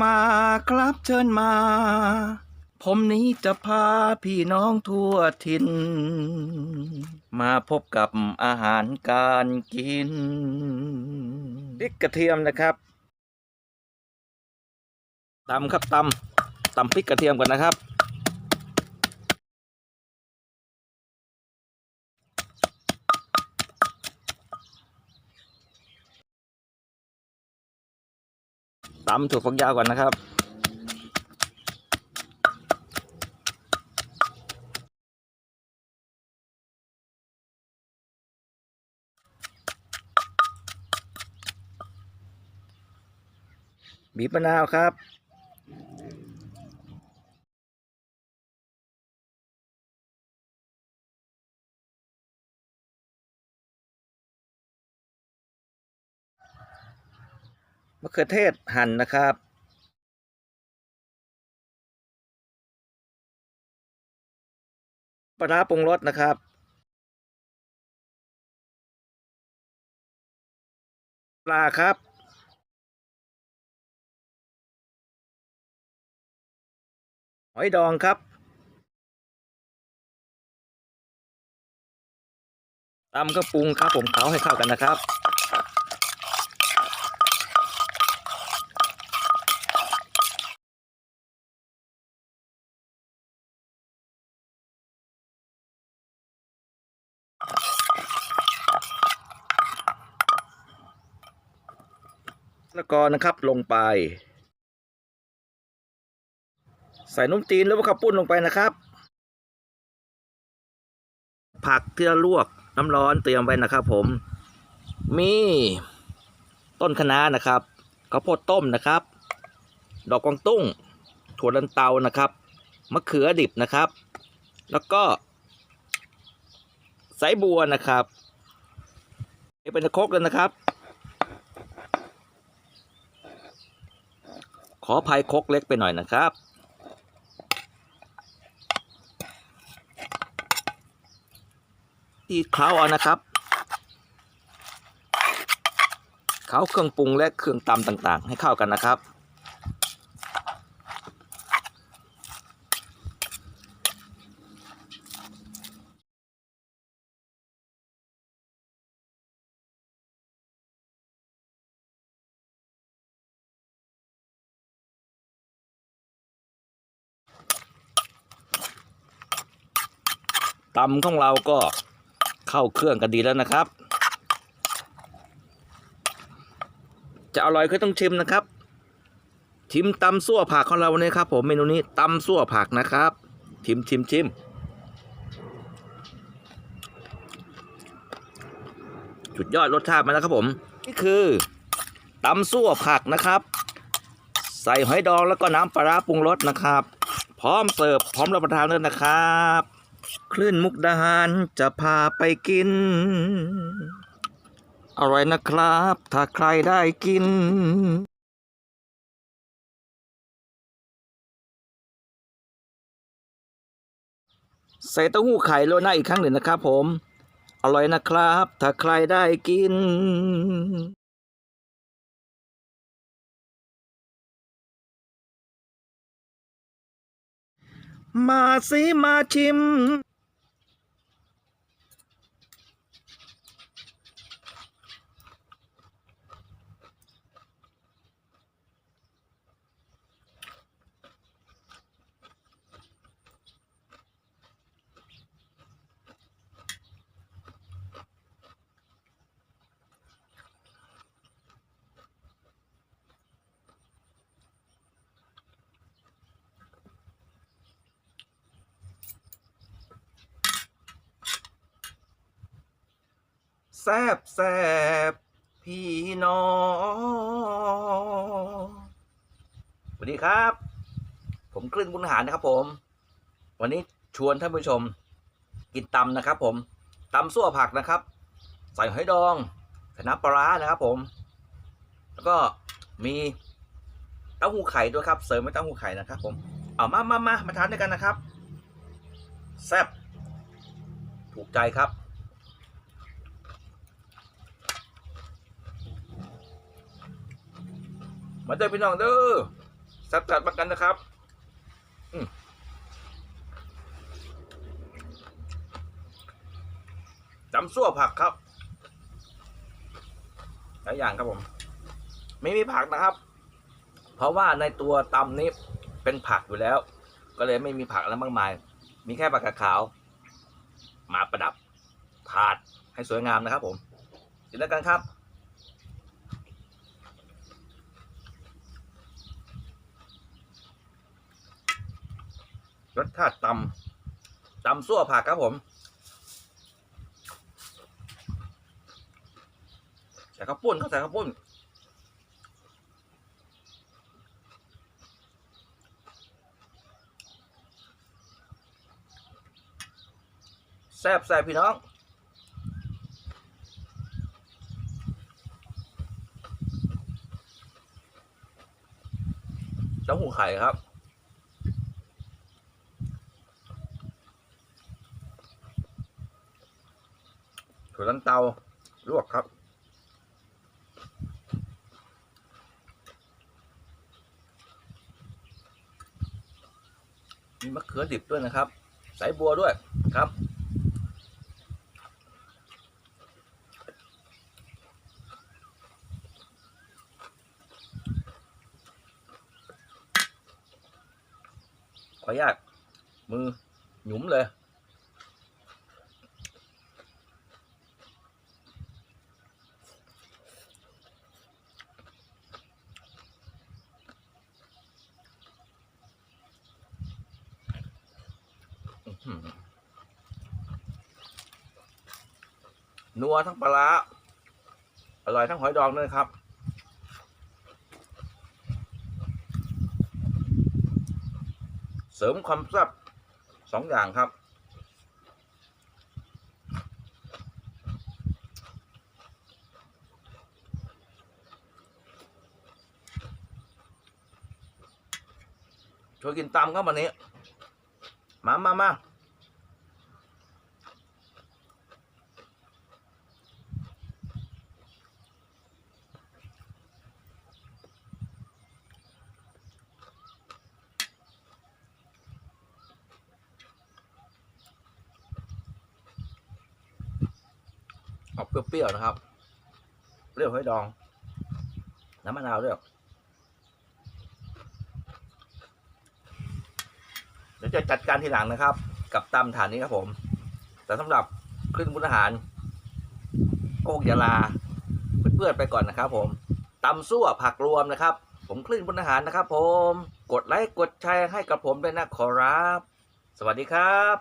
มาครับเชิญมา ผมนี้จะพาพี่น้องทั่วทินมาพบกับอาหารการกินพริกกระเทียมนะครับตำครับตำตำพริกกระเทียมก่อนนะครับ ตำถั่วฝักยาวก่อนนะครับ บีบมะนาวครับ มะเขือเทศหั่นนะครับปลาปรุงรสนะครับ ปลาครับหอยดองครับตำก็ปรุงครับผมเขาให้เข้ากันนะครับ ก็นะครับลงไป ใส่นมจีนแล้วก็ข้าวปุ้นลงไปนะครับ ผักที่เราลวกน้ำร้อนเตรียมไว้นะครับ ผม มีต้นคะน้านะครับข้าวโพดต้มนะครับ ดอกกวางตุ้ง ถั่วลันเตานะครับมะเขือดิบนะครับ แล้วก็ไสบัวนะครับเป็นตะคกเลยนะครับ ขออภัยคกเล็กไปหน่อยนะครับที่เคล้าเอานะครับเคล้าเครื่องปรุงและเครื่องตำต่างๆ ให้เข้ากันนะครับ ตำของเราก็เข้าเครื่องกันดีแล้วนะครับ จะอร่อยก็ต้องชิมนะครับ ชิมตำซั่วผักของเราวันนี้ครับ ผมเมนูนี้ตำซั่วผักนะครับ ชิมชิมชิมสุดยอดรสชาติมาแล้วครับผมนี่คือตำซั่วผักนะครับ ใส่หอยดองแล้วก็น้ำปลาปรุงรสนะครับ พร้อมเสิร์ฟพร้อมรับประทานเลยนะครับ คลื่นมุกดาหารจะพาไปกิน อร่อยนะครับ ถ้าใครได้กิน ใส่เต้าหู้ไข่โรยหน้าอีกครั้งหนึ่งนะครับผม อร่อยนะครับ ถ้าใครได้กินมาสิมาชิม แซบแซบพี่น้องสวัสดีครับ ผมคลื่นบุญหารนะครับผม วันนี้ชวนท่านผู้ชม กินตำนะครับ ผมตำซั่วผักนะครับ ใส่หอยดองใส่น้ำปลานะครับ ผม แล้วก็มีเต้าหู้ไข่ด้วยครับ เสริมด้วยเต้าหู้ไข่นะครับ ผมเอามามามามาทานด้วยกันนะครับ แซ่บถูกใจครับ มาเด้อพี่น้องเด้อซับจัดมากันนะครับจำซั่วผักครับหลายอย่างครับผม ไม่มีผักนะครับ เพราะว่าในตัวตำนี้เป็นผักอยู่แล้ว ก็เลยไม่มีผักอะไรมากมาย มีแค่ผักกาดขาว มาประดับถาดให้สวยงามนะครับผมกินแล้วกันครับ รสชาติตำตำซั่วผักครับผม ใส่ข้าวปุ้นเขาใส่ข้าวปุ้นแซ่บแซ่บพี่น้องเต้าหู้ไข่ครับ ถั่วลันเตาลวกครับ มีมะเขือดิบด้วยนะครับ สายบัวด้วยครับขออนุญาตมือหยุมเลย นัวทั้งปลาร้าอร่อยทั้งหอยดองด้วยครับ เสริมความแซ่บสองอย่างครับ ช่วยกินตำครับวันนี้ มามามา เปรี้ยวๆนะครับ เปรี้ยวหอยดอง น้ำมะนาวด้วยเดี๋ยวจะจัดการทีหลังนะครับ กับตำฐานนี้ครับผม แต่สำหรับคลื่นบุญอาหารโกกยาลาเพื่อนๆไปก่อนนะครับ ผมตำซั่วผักรวมนะครับ ผมคลื่นบุญอาหารนะครับ ผม กดไลค์กดแชร์ให้กับผมด้วยนะขอรับ สวัสดีครับ